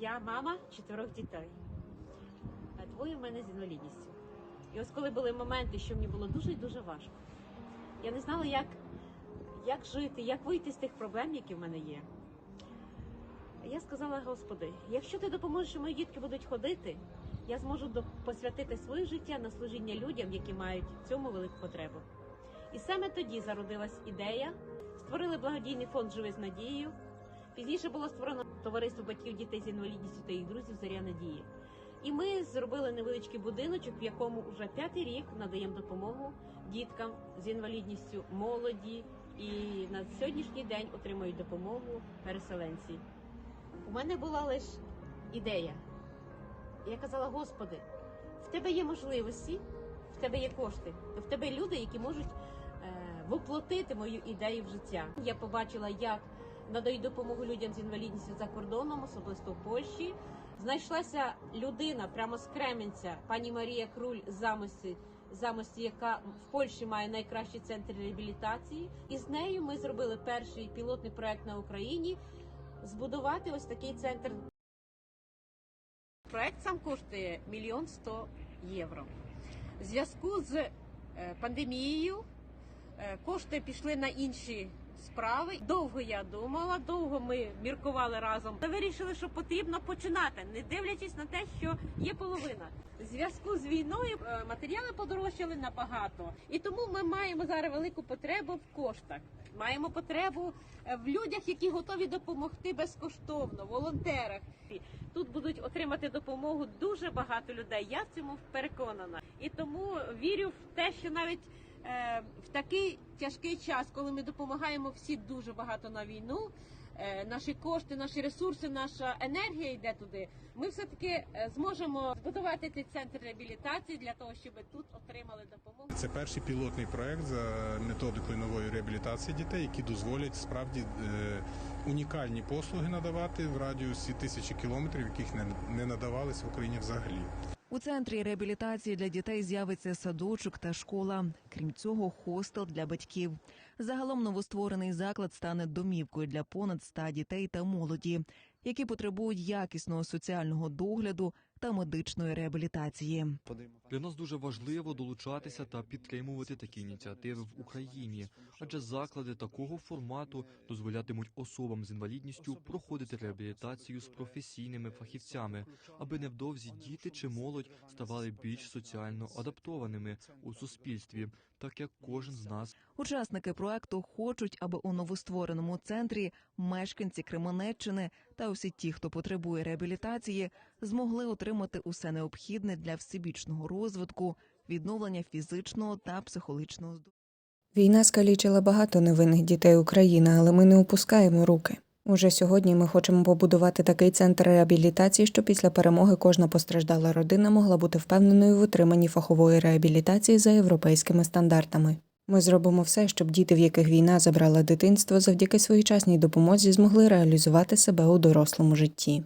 Я мама чотирьох дітей. А двоє в мене з інвалідністю. І ось коли були моменти, що мені було дуже і дуже важко. Я не знала, як, як жити, як вийти з тих проблем, які в мене є. Я сказала, Господи, якщо ти допоможеш, що мої дітки будуть ходити, я зможу посвятити своє життя на служіння людям, які мають цьому велику потребу. І саме тоді зародилась ідея. Створили благодійний фонд Живи з надією. Пізніше було створено товариство батьків дітей з інвалідністю та їх друзів Заря Надії. І ми зробили невеличкий будиночок, в якому вже п'ятий рік надаємо допомогу діткам з інвалідністю, молоді, і на сьогоднішній день отримують допомогу переселенці. У мене була лише ідея. Я казала, Господи, в тебе є можливості, в тебе є кошти, в тебе є люди, які можуть е, воплотити мою ідею в життя. Я побачила, як надають допомогу людям з інвалідністю за кордоном, особисто в Польщі. Знайшлася людина прямо з Кременця, пані Марія Круль замості, замості, яка в Польщі має найкращий центр реабілітації. І з нею ми зробили перший пілотний проект на Україні збудувати ось такий центр. Проект сам коштує мільйон сто євро. В зв'язку з е, пандемією е, кошти пішли на інші справи. Довго я думала, довго ми міркували разом. Та вирішили, що потрібно починати, не дивлячись на те, що є половина. В зв'язку з війною е, матеріали подорожчали набагато, і тому ми маємо зараз велику потребу в коштах. Маємо потребу е, в людях, які готові допомогти безкоштовно, волонтерах. Тут будуть отримати допомогу дуже багато людей. Я в цьому переконана. І тому вірю в те, що навіть в такий тяжкий час, коли ми допомагаємо всі дуже багато на війну, е, наші кошти, наші ресурси, наша енергія йде туди. Ми все таки зможемо збудувати цей центр реабілітації для того, щоб тут отримали допомогу. Це перший пілотний проект за методикою нової реабілітації дітей, які дозволять справді е, унікальні послуги надавати в радіусі тисячі кілометрів, яких не, не надавались в Україні взагалі. У центрі реабілітації для дітей з'явиться садочок та школа. Крім цього, хостел для батьків. Загалом новостворений заклад стане домівкою для понад 100 дітей та молоді, які потребують якісного соціального догляду та медичної реабілітації. Для нас дуже важливо долучатися та підтримувати такі ініціативи в Україні, адже заклади такого формату дозволятимуть особам з інвалідністю проходити реабілітацію з професійними фахівцями, аби невдовзі діти чи молодь ставали більш соціально адаптованими у суспільстві, так як кожен з нас Учасники проекту хочуть, аби у новоствореному центрі мешканці Кременеччини та усі ті, хто потребує реабілітації, змогли отримати усе необхідне для всебічного розвитку, відновлення фізичного та психологічного здоров'я. Війна скалічила багато невинних дітей України, але ми не опускаємо руки. Уже сьогодні ми хочемо побудувати такий центр реабілітації, що після перемоги кожна постраждала родина могла бути впевненою в отриманні фахової реабілітації за європейськими стандартами. Ми зробимо все, щоб діти, в яких війна забрала дитинство, завдяки своєчасній допомозі змогли реалізувати себе у дорослому житті.